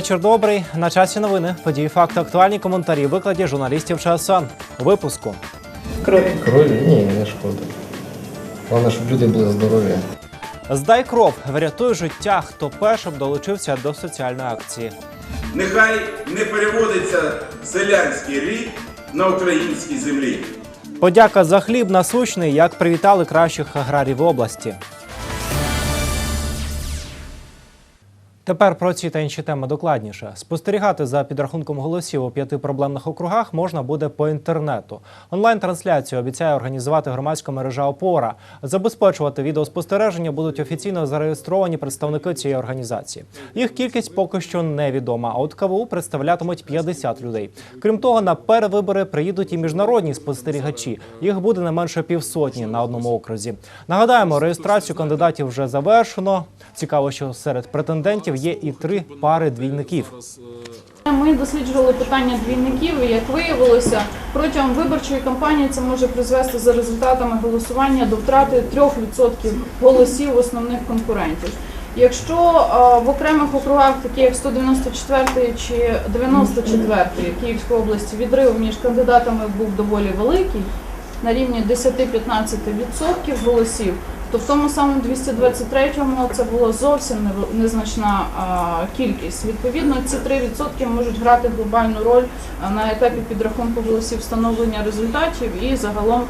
Вечір добрий. На часі новини. Події, факти, актуальні коментарі, викладі журналістів ЧСН. Випуску. Крові. Крові? Ні, не шкода. Головне, щоб люди були здорові. Здай кров, врятуй життя. Хто першим долучився до соціальної акції. Нехай не переводиться селянський рік на українській землі. Подяка за хліб насущний, як привітали кращих аграрів області. Тепер про ці та інші теми докладніше. Спостерігати за підрахунком голосів у п'яти проблемних округах можна буде по інтернету. Онлайн-трансляцію обіцяє організувати громадська мережа Опора. Забезпечувати відеоспостереження будуть офіційно зареєстровані представники цієї організації. Їх кількість поки що невідома. А от КВУ представлятимуть 50 людей. Крім того, на перевибори приїдуть і міжнародні спостерігачі. Їх буде не менше півсотні на одному окрузі. Нагадаємо, реєстрацію кандидатів вже завершено. Цікаво, що серед претендентів є і три пари двійників. Ми досліджували питання двійників, і як виявилося, протягом виборчої кампанії це може призвести за результатами голосування до втрати 3% голосів основних конкурентів. Якщо е, в окремих округах, такі як 194 чи 94 Київської області, відрив між кандидатами був доволі великий, на рівні 10-15% голосів, то в тому самому 223-му це була зовсім незначна кількість. Відповідно, ці 3% можуть грати глобальну роль на етапі підрахунку голосів встановлення результатів і загалом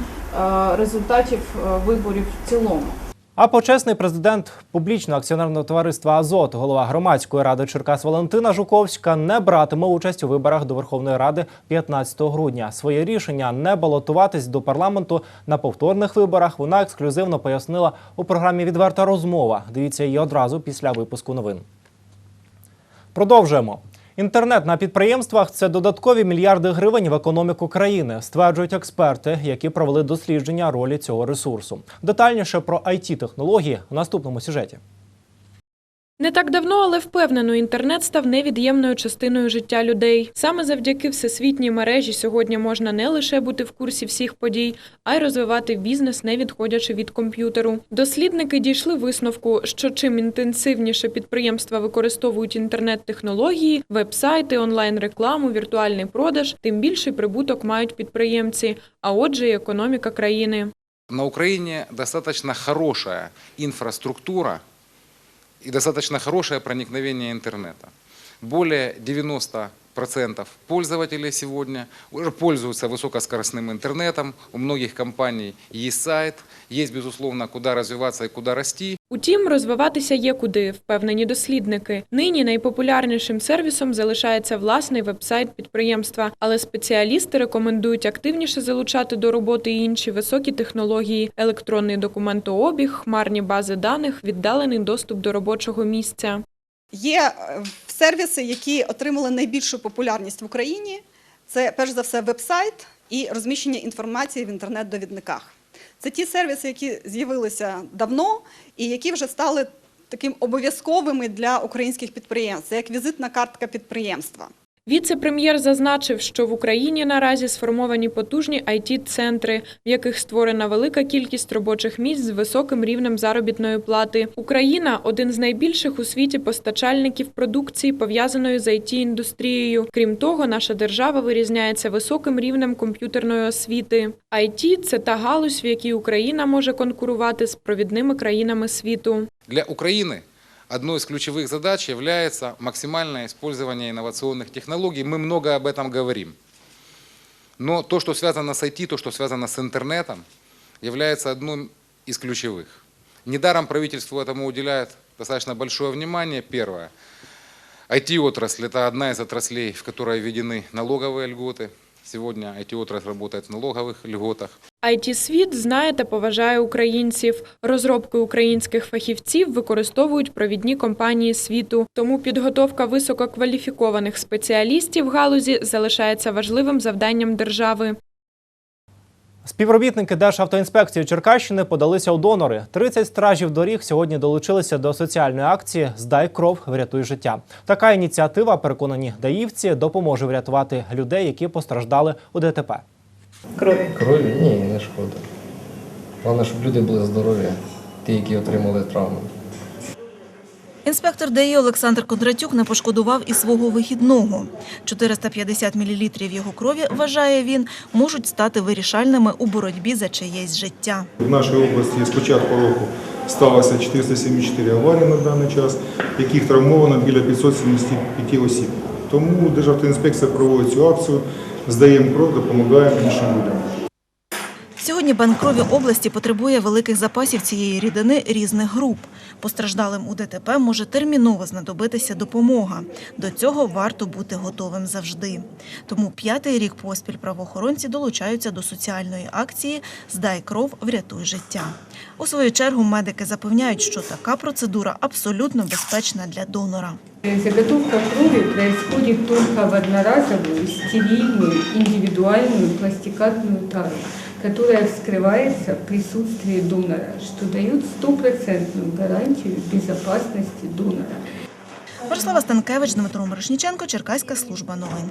результатів виборів в цілому. А почесний президент публічного акціонерного товариства Азот, голова громадської ради Черкас Валентина Жуковська, не братиме участь у виборах до Верховної Ради 15 грудня. Своє рішення не балотуватись до парламенту на повторних виборах. Вона ексклюзивно пояснила у програмі Відверта розмова. Дивіться її одразу після випуску новин. Продовжуємо. Інтернет на підприємствах це додаткові мільярди гривень в економіку країни, стверджують експерти, які провели дослідження ролі цього ресурсу. Детальніше про it технології в наступному сюжеті. Не так давно, але впевнено, інтернет став невід'ємною частиною життя людей. Саме завдяки всесвітній мережі сьогодні можна не лише бути в курсі всіх подій, а й розвивати бізнес, не відходячи від комп'ютеру. Дослідники дійшли висновку, що чим інтенсивніше підприємства використовують інтернет-технології, веб-сайти, онлайн-рекламу, віртуальний продаж, тим більший прибуток мають підприємці, а отже, і економіка країни. На Украине достаточно хорошая инфраструктура и достаточно хорошее проникновение интернета. Более 90% пользователей сегодня уже пользуются высокоскоростным интернетом. У многих компаний есть сайт, есть, безусловно, куда развиваться и куда расти. Утім, розвиватися є куди, впевнені дослідники. Нині найпопулярнішим сервісом залишається власний веб-сайт підприємства, але спеціалісти рекомендують активніше залучати до роботи інші високі технології, електронний документообіг, хмарні бази даних, віддалений доступ до робочого місця. Є е, сервіси, які отримали найбільшу популярність в Україні. Це перш за все веб-сайт і розміщення інформації в інтернет-довідниках. Це ті сервіси, які з'явилися давно і які вже стали таким обов'язковими для українських підприємств. Як візитна картка підприємства. Віце-прем'єр зазначив, що в Україні наразі сформовані потужні it центри в яких створена велика кількість робочих місць з високим рівнем заробітної плати. Україна один з найбільших у світі постачальників продукції, пов'язаної з it індустрією. Крім того, наша держава вирізняється високим рівнем комп'ютерної освіти. IT – це та галузь, в якій Україна може конкурувати з провідними країнами світу. Для Украины одной из ключевых задач является максимальное использование инновационных технологий. Мы много об этом говорим. Но то, что связано с IT, то, что связано с интернетом, является одним из ключевых. Недаром правительство этому уделяет достаточно большое внимание. Первое. IT-отрасль – это одна из отраслей, в которой введены налоговые льготы. Сегодня IT-отрасль работает в налоговых льготах. it світ знає та поважає українців. Розробки українських фахівців використовують провідні компанії світу. Тому підготовка висококваліфікованих спеціалістів галузі залишається важливим завданням держави. Співробітники Державтоінспекції Черкащини подалися у донори. 30 стражів доріг сьогодні долучилися до соціальної акції Здай кров, врятуй життя. Така ініціатива, переконані даївці, допоможе врятувати людей, які постраждали у ДТП. Крові. Крові? Ні, не шкода. Головне, щоб люди були здорові, ті, які отримали травми. Інспектор ДАІ Олександр Кондратюк не пошкодував і свого вихідного. 450 мл його крові, вважає він, можуть стати вирішальними у боротьбі за чиєсь життя. В нашій області з початку року сталося 474 аварії на даний час, яких травмовано біля 575 осіб. Тому Державна інспекція проводить цю акцію, здаємо кров, допомагаємо іншим людям. Сьогодні банк крові області потребує великих запасів цієї рідини різних груп. Постраждалим у ДТП може терміново знадобитися допомога. До цього варто бути готовим завжди. Тому п'ятий рік поспіль правоохоронці долучаються до соціальної акції Здай кров, врятуй життя. У свою чергу медики запевняють, що така процедура абсолютно безпечна для донора. Заготовка крови происходит только в одноразовую, стерильную, индивидуальную пластикатную тару, которая вскрывается в присутствии донора, что дает стопроцентную гарантию безопасности донора. Борислава Станкевич, Дмитро Мирошніченко, Черкаська служба новин.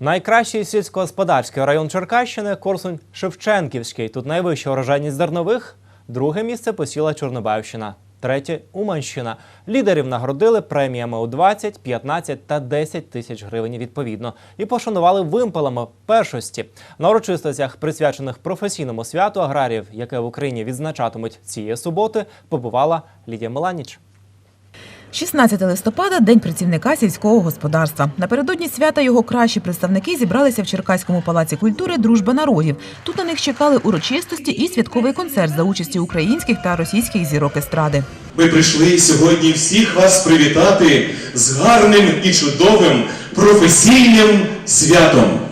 Найкращий сільськогосподарський район Черкащини Корсунь Шевченківський. Тут найвища урожайність зернових. Друге місце посіла Чорнобаївщина. Третє Уманщина. Лідерів нагородили преміями у 20, 15 та 10 тисяч гривень відповідно і пошанували вимпелами першості. На урочистостях, присвячених професійному святу аграріїв, яке в Україні відзначатимуть цієї суботи, побувала Лідія Меланіч. 16 листопада – День працівника сільського господарства. Напередодні свята його кращі представники зібралися в Черкаському палаці культури «Дружба народів». Тут на них чекали урочистості і святковий концерт за участі українських та російських зірок естради. Ми прийшли сьогодні всіх вас привітати з гарним і чудовим професійним святом.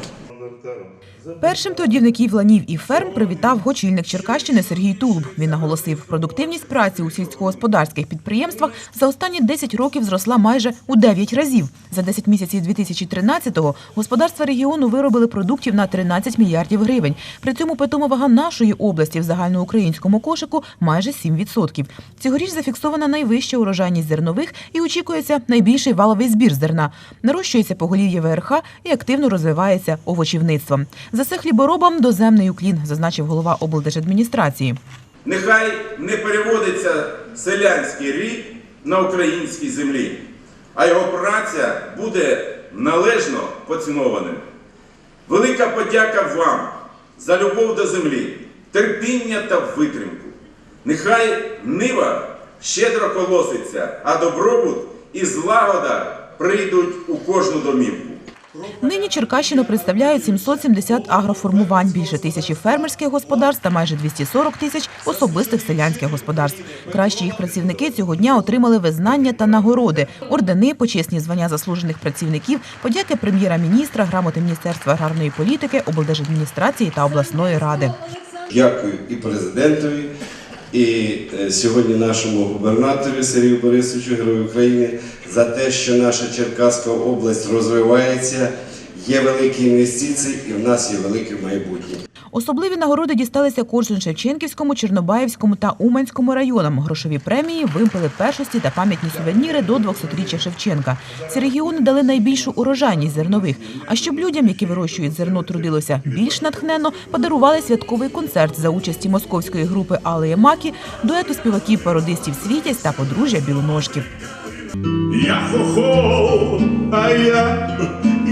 Першим трудівників ланів і ферм привітав очільник Черкащини Сергій Тулуб. Він наголосив, продуктивність праці у сільськогосподарських підприємствах за останні 10 років зросла майже у 9 разів. За 10 місяців 2013-го господарства регіону виробили продуктів на 13 мільярдів гривень. При цьому питома вага нашої області в загальноукраїнському кошику майже 7%. Цьогоріч зафіксована найвища урожайність зернових і очікується найбільший валовий збір зерна. Нарощується поголів'я ВРХ і активно розвивається овочівництво. За це хліборобам доземний уклін, зазначив голова облдержадміністрації. Нехай не переводиться селянський рід на українській землі, а його праця буде належно поцінованим. Велика подяка вам за любов до землі, терпіння та витримку. Нехай нива щедро колоситься, а добробут і злагода прийдуть у кожну домівку. Нині Черкащину представляють 770 агроформувань, більше тисячі фермерських господарств та майже 240 тисяч особистих селянських господарств. Кращі їх працівники цього дня отримали визнання та нагороди, ордени, почесні звання заслужених працівників, подяки прем'єра-міністра, грамоти Міністерства аграрної політики, облдержадміністрації та обласної ради. Дякую і президентові, і е, сьогодні нашому губернатору Сергію Борисовичу, Герою України, за те, що наша Черкаська область розвивається, є великі інвестиції і в нас є велике майбутнє. Особливі нагороди дісталися Корсунь-Шевченківському, Чорнобаївському та Уманському районам. Грошові премії, вимпели першості та пам'ятні сувеніри до 200-річчя Шевченка. Ці регіони дали найбільшу урожайність зернових. А щоб людям, які вирощують зерно, трудилося більш натхненно, подарували святковий концерт за участі московської групи Алея Макі, дуету співаків пародистів Світязь та подружжя Білоножків. Я хохол, а я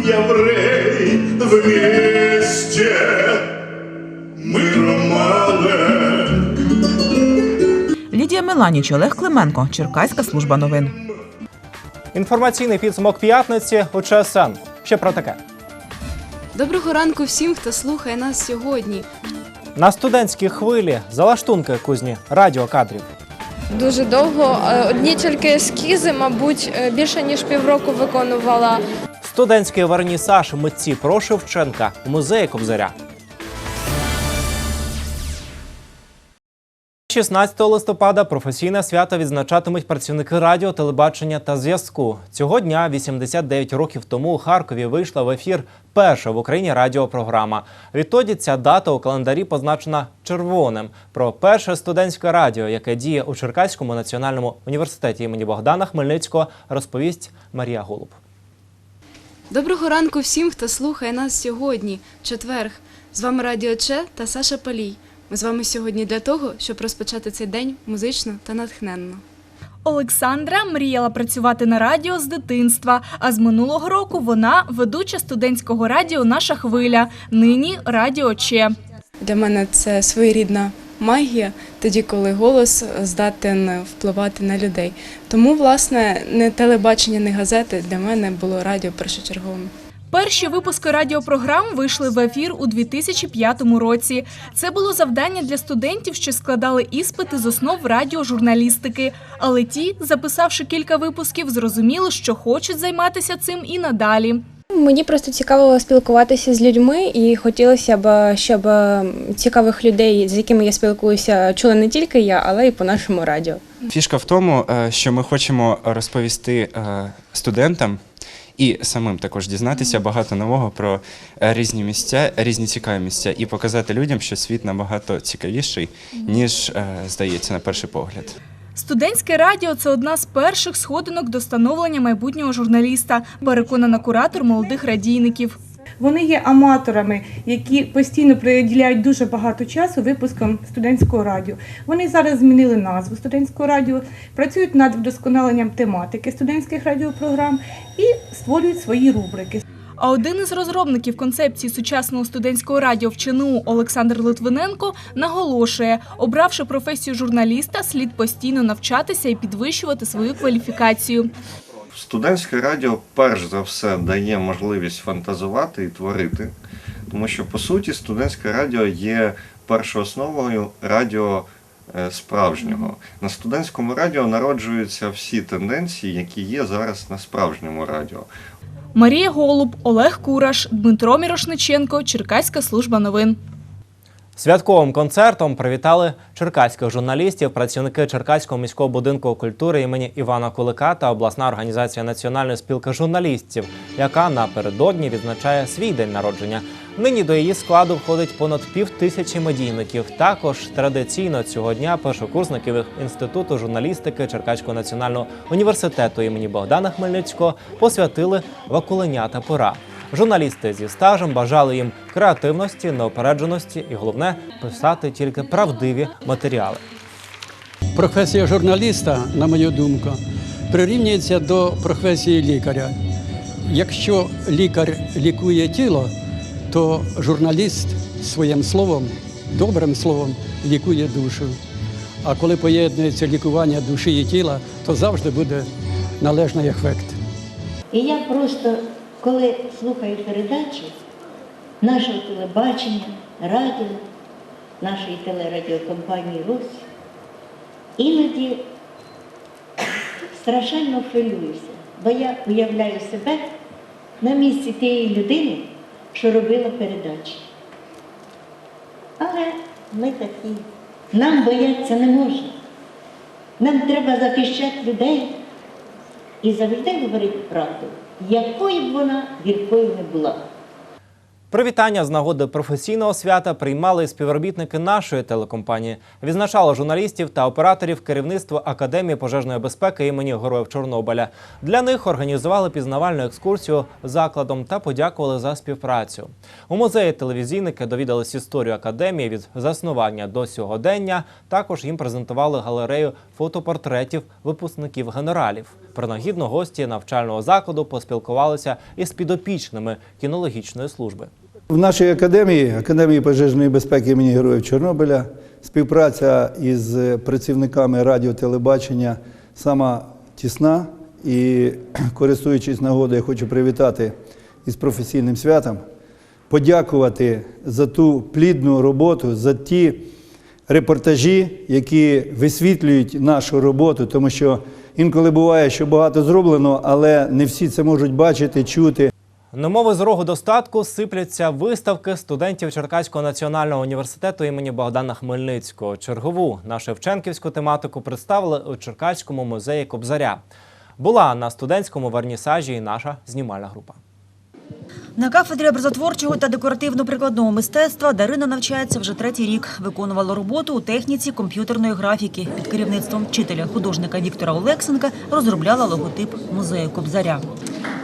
єврей в місті Миромале. Лідія Меланіч, Олег Клименко, Черкаська служба новин. Інформаційний підсумок п'ятниці у ЧСН. Ще про таке. Доброго ранку всім, хто слухає нас сьогодні. На студентській хвилі залаштунки кузні радіокадрів. Дуже довго. Е, Одні тільки ескізи, мабуть, е, більше ніж півроку виконувала. Студентський вернісаж митці про Шевченка музеї Кобзаря. 16 листопада професійне свято відзначатимуть працівники радіо, телебачення та зв'язку. Цього дня, 89 років тому, у Харкові вийшла в ефір перша в Україні радіопрограма. Відтоді ця дата у календарі позначена червоним. Про перше студентське радіо, яке діє у Черкаському національному університеті імені Богдана Хмельницького, розповість Марія Голуб. Доброго ранку всім, хто слухає нас сьогодні, четверг. З вами Радіо Че та Саша Палій. Ми з вами сьогодні для того, щоб розпочати цей день музично та натхненно. Олександра мріяла працювати на радіо з дитинства, а з минулого року вона ведуча студентського радіо Наша хвиля. Нині радіо Че. Для мене це своєрідна магія, тоді, коли голос здатен впливати на людей. Тому, власне, не телебачення, не газети для мене було радіо першочерговим. Перші випуски радіопрограм вийшли в ефір у 2005 році. Це було завдання для студентів, що складали іспити з основ радіожурналістики. Але ті, записавши кілька випусків, зрозуміли, що хочуть займатися цим і надалі. Мені просто цікаво спілкуватися з людьми, і хотілося б, щоб е, цікавих людей, з якими я спілкуюся, чула не тільки я, але й по нашому радіо. Фішка в тому, е, що ми хочемо розповісти е, студентам і самим також дізнатися багато нового про е, різні місця, різні цікаві місця, і показати людям, що світ набагато цікавіший, ніж е, здається на перший погляд. Студентське радіо це одна з перших сходинок до становлення майбутнього журналіста, переконана куратор молодих радійників. Вони є аматорами, які постійно приділяють дуже багато часу випускам студентського радіо. Вони зараз змінили назву студентського радіо, працюють над вдосконаленням тематики студентських радіопрограм і створюють свої рубрики. А один із розробників концепції сучасного студентського радіо в ЧНУ Олександр Литвиненко наголошує, обравши професію журналіста, слід постійно навчатися і підвищувати свою кваліфікацію. Студентське радіо перш за все дає можливість фантазувати і творити, тому що по суті студентське радіо є першоосновою радіо е, справжнього. На студентському радіо народжуються всі тенденції, які є зараз на справжньому радіо. Марія Голуб, Олег Кураш, Дмитро Мірошниченко, Черкаська служба новин. Святковим концертом привітали черкаських журналістів, працівники Черкаського міського будинку культури імені Івана Кулика та обласна організація Національної спілки журналістів, яка напередодні відзначає свій день народження. Нині до її складу входить понад пів тисячі медійників. Також традиційно цього дня першокурсників інституту журналістики Черкаського національного університету імені Богдана Хмельницького посвятили вакуленята пора. Журналісти зі стажем бажали їм креативності, неопередженості і головне писати тільки правдиві матеріали. Професія журналіста, на мою думку, прирівнюється до професії лікаря. Якщо лікар лікує тіло, то журналіст своїм словом, добрим словом лікує душу. А коли поєднується лікування душі і тіла, то завжди буде належний ефект. І я просто, коли слухаю передачі нашого телебачення, радіо, нашої телерадіокомпанії «Рось», іноді страшенно хвилююся, бо я уявляю себе на місці тієї людини, що робила передачі. Але ми такі. Нам боятися не можна. Нам треба захищати людей і завжди говорити правду, якою б вона гіркою не була. Привітання з нагоди професійного свята приймали співробітники нашої телекомпанії. Відзначало журналістів та операторів керівництво Академії пожежної безпеки імені Героїв Чорнобиля. Для них організували пізнавальну екскурсію закладом та подякували за співпрацю. У музеї телевізійники довідались історію академії від заснування до сьогодення. Також їм презентували галерею фотопортретів випускників генералів. Принагідно гості навчального закладу поспілкувалися із підопічними кінологічної служби. В нашій академії, Академії пожежної безпеки імені Героїв Чорнобиля, співпраця із працівниками радіотелебачення сама тісна. І, користуючись нагодою, я хочу привітати із професійним святом, подякувати за ту плідну роботу, за ті репортажі, які висвітлюють нашу роботу, тому що інколи буває, що багато зроблено, але не всі це можуть бачити, чути. Немови з рогу достатку сипляться виставки студентів Черкаського національного університету імені Богдана Хмельницького. Чергову на шевченківську тематику представили у Черкаському музеї Кобзаря. Була на студентському вернісажі і наша знімальна група. На кафедрі образотворчого та декоративно-прикладного мистецтва Дарина навчається вже третій рік. Виконувала роботу у техніці комп'ютерної графіки. Під керівництвом вчителя художника Віктора Олексенка розробляла логотип музею Кобзаря.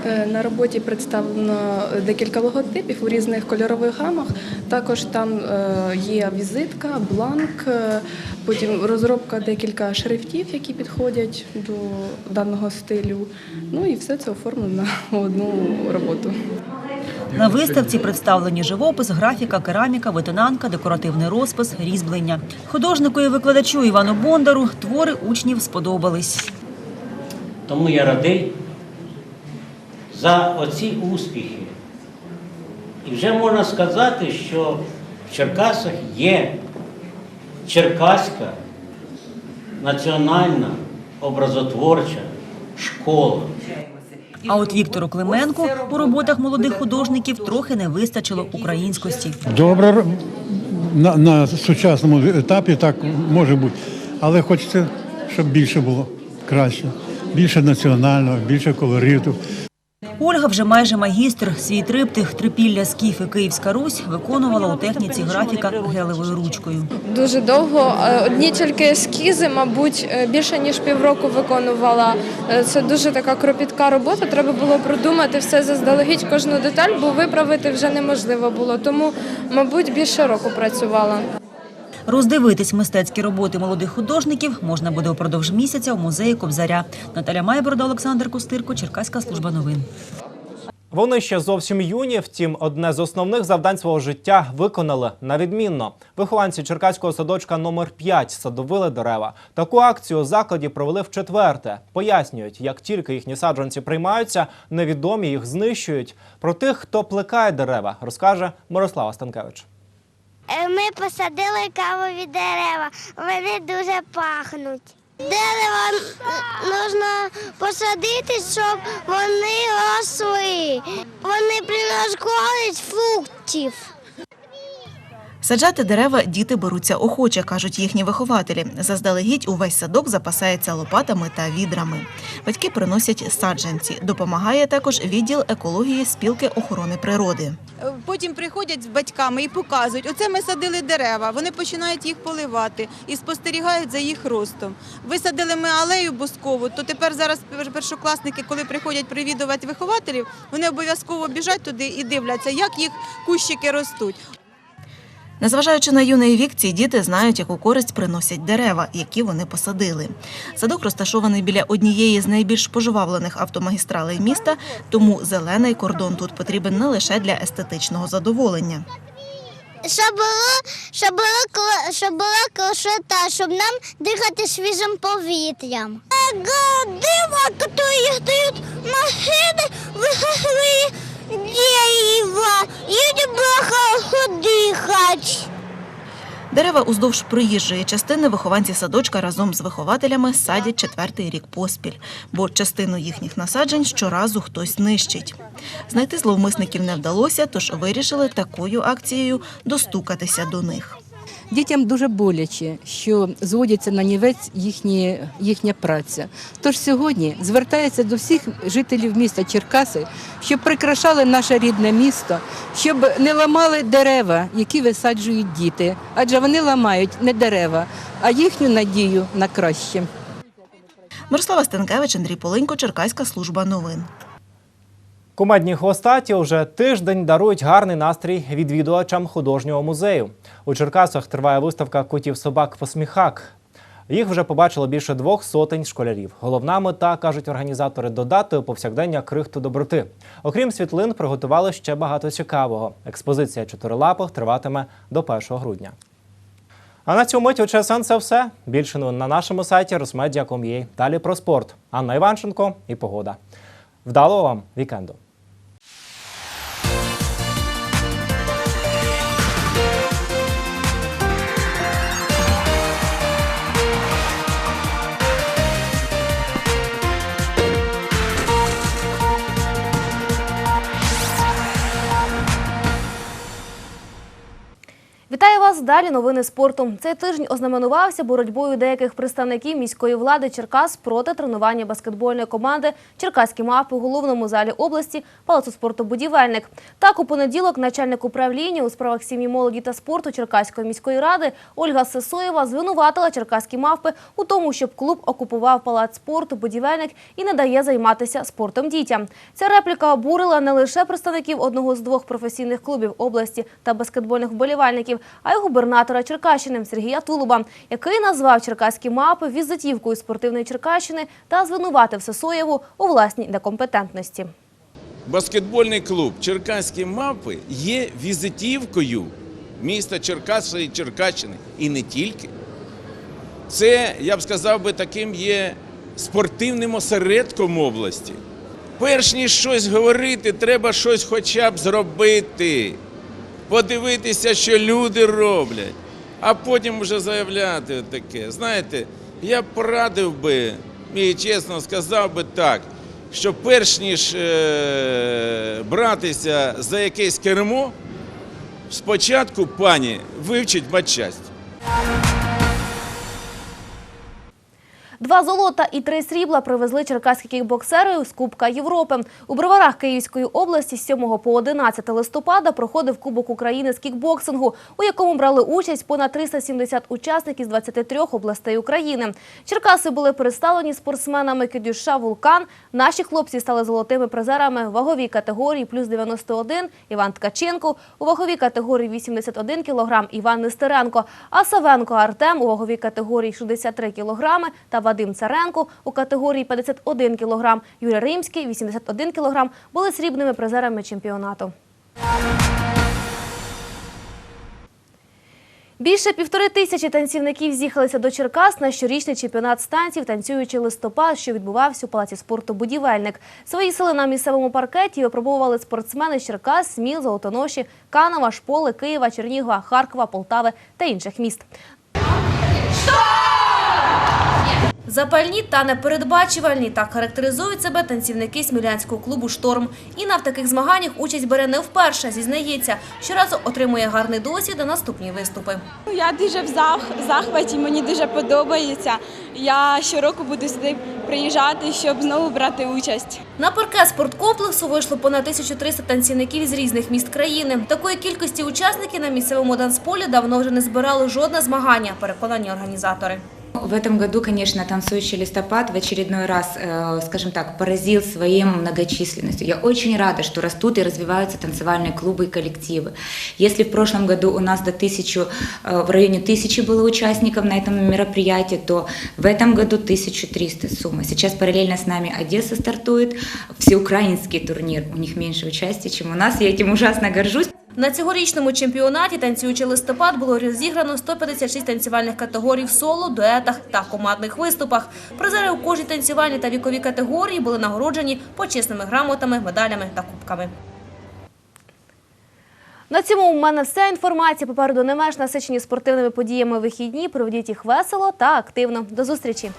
Е, На роботі представлено декілька логотипів у різних кольорових гамах. Також там е, є візитка, бланк, е, потім розробка декілька шрифтів, які підходять до даного стилю. Ну і все це оформлено на одну роботу. На виставці представлені живопис, графіка, кераміка, витинанка, декоративний розпис, різьблення. Художнику і викладачу Івану Бондару твори учнів сподобались. Тому я радий за оці успіхи. І вже можна сказати, що в Черкасах є Черкаська національна образотворча школа. А от Віктору Клименку у роботах молодих художників трохи не вистачило українськості. Добре на, на сучасному етапі так може бути. Але хочеться, щоб більше було краще. Більше національного, більше колориту. Ольга вже майже магістр. Свій триптих «Трипілля Скіф і Київська Русь виконувала у техніці графіка гелевою ручкою. Дуже довго. Е, Одні тільки ескізи, мабуть, е, більше ніж півроку виконувала. Е, Це дуже така кропітка робота. Треба було продумати все заздалегідь кожну деталь, бо виправити вже неможливо було. Тому, мабуть, більше року працювала. Роздивитись мистецькі роботи молодих художників можна буде упродовж місяця у музеї Кобзаря. Наталя Майборода, Олександр Костирко, Черкаська служба новин. Вони ще зовсім юні, втім, одне з основних завдань свого життя виконали на відмінно. Вихованці Черкаського садочка номер 5 садовили дерева. Таку акцію у закладі провели в четверте. Пояснюють, як тільки їхні саджанці приймаються, невідомі їх знищують. Про тих, хто плекає дерева, розкаже Мирослава Станкевич. Е, Ми посадили кавові дерева, вони дуже пахнуть. Дерева можна посадити, щоб вони росли. Вони приносять фруктів. Саджати дерева діти беруться охоче, кажуть їхні вихователі. Заздалегідь увесь садок запасається лопатами та відрами. Батьки приносять саджанці. Допомагає також відділ екології спілки охорони природи. Потім приходять з батьками і показують, оце ми садили дерева, вони починають їх поливати і спостерігають за їх ростом. Висадили ми алею бускову, то тепер зараз першокласники, коли приходять привідувати вихователів, вони обов'язково біжать туди і дивляться, як їх кущики ростуть. Незважаючи на юний вік, ці діти знають, яку користь приносять дерева, які вони посадили. Садок розташований біля однієї з найбільш пожвавлених автомагістралей міста, тому зелений кордон тут потрібен не лише для естетичного задоволення. Щоб було, щоб було, щоб була красота, щоб нам дихати свіжим повітрям. Дерева, які дають машини, виховли дерева, було хорошо дихати. Дерева уздовж проїжджої частини вихованці садочка разом з вихователями садять четвертий рік поспіль, бо частину їхніх насаджень щоразу хтось нищить. Знайти зловмисників не вдалося, тож вирішили такою акцією достукатися до них. Дітям дуже боляче, що зводяться на нівець їхні, їхня праця. Тож сьогодні звертається до всіх жителів міста Черкаси, щоб прикрашали наше рідне місто, щоб не ламали дерева, які висаджують діти, адже вони ламають не дерева, а їхню надію на краще. Мирослава Стенкевич, Андрій Полинько, Черкаська служба новин. Кумедні хвостаті вже тиждень дарують гарний настрій відвідувачам художнього музею. У Черкасах триває виставка котів собак посміхак. Їх вже побачило більше двох сотень школярів. Головна мета, кажуть організатори, додати у повсякдення крихту доброти. Окрім світлин, приготували ще багато цікавого. Експозиція чотирилапих триватиме до 1 грудня. А на цьому мить у ЧСН це все. Більше новин на нашому сайті rosmedia.com.ua. Далі про спорт. Анна Іванченко і погода. vdalo vám víkendom. Далі новини спорту. Цей тиждень ознаменувався боротьбою деяких представників міської влади Черкас проти тренування баскетбольної команди Черкаські мавпи у головному залі області Палацу спорту Будівельник. Так, у понеділок начальник управління у справах сім'ї молоді та спорту Черкаської міської ради Ольга Сесоєва звинуватила черкаські мавпи у тому, щоб клуб окупував палац спорту Будівельник і не дає займатися спортом дітям. Ця репліка обурила не лише представників одного з двох професійних клубів області та баскетбольних вболівальників, а й губернатора Черкащини Сергія Тулуба, який назвав черкаські мапи візитівкою спортивної Черкащини та звинуватив Сесоєву у власній некомпетентності. Баскетбольний клуб Черкаські мапи є візитівкою міста Черкаса і Черкащини. І не тільки. Це, я б сказав би, таким є спортивним осередком області. Перш ніж щось говорити, треба щось хоча б зробити. Подивитися, що люди роблять, а потім вже заявляти таке. Знаєте, я порадив би, і чесно сказав би так, що перш ніж е, братися за якесь кермо, спочатку пані вивчить матчасть. Два золота і три срібла привезли черкаські кікбоксери з Кубка Європи. У броварах Київської області з 7 по 11 листопада проходив Кубок України з кікбоксингу, у якому брали участь понад 370 учасників з 23 областей України. Черкаси були представлені спортсменами Кидюша Вулкан. Наші хлопці стали золотими призерами в ваговій категорії плюс 91 Іван Ткаченко, у ваговій категорії 81 кг Іван Нестеренко, а Савенко Артем у ваговій категорії 63 кг та Вадим Царенко у категорії 51 кг, Юрій Римський 81 кг були срібними призерами чемпіонату. Більше півтори тисячі танцівників з'їхалися до Черкас на щорічний чемпіонат станців «Танцюючий листопад», що відбувався у Палаці спорту «Будівельник». Свої сили на місцевому паркеті випробовували спортсмени з Черкас, Сміл, Золотоноші, Канова, Шполи, Києва, Чернігова, Харкова, Полтави та інших міст. Запальні та непередбачувальні так характеризують себе танцівники смілянського клубу Шторм. Інна в таких змаганнях участь бере не вперше. Зізнається, щоразу отримує гарний досвід на наступні виступи. Я дуже в захваті, мені дуже подобається. Я щороку буду сюди приїжджати, щоб знову брати участь. На паркет спорткомплексу вийшло понад 1300 танцівників з різних міст країни. Такої кількості учасників на місцевому танцполі давно вже не збирали жодне змагання, переконані організатори. В этом году, конечно, танцующий листопад в очередной раз, э, скажем так, поразил своей многочисленностью. Я очень рада, что растут и развиваются танцевальные клубы и коллективы. Если в прошлом году у нас до тысячу, э, в районе тысячи было участников на этом мероприятии, то в этом году 1300 сумма. Сейчас параллельно с нами Одесса стартует, всеукраинский турнир. У них меньше участия, чем у нас. Я этим ужасно горжусь. На цьогорічному чемпіонаті «Танцюючий листопад» було розіграно 156 танцювальних категорій в соло, дуетах та командних виступах. Призери у кожній танцювальній та віковій категорії були нагороджені почесними грамотами, медалями та кубками. На цьому у мене вся інформація. Попереду не менш насичені спортивними подіями вихідні. Проведіть їх весело та активно. До зустрічі!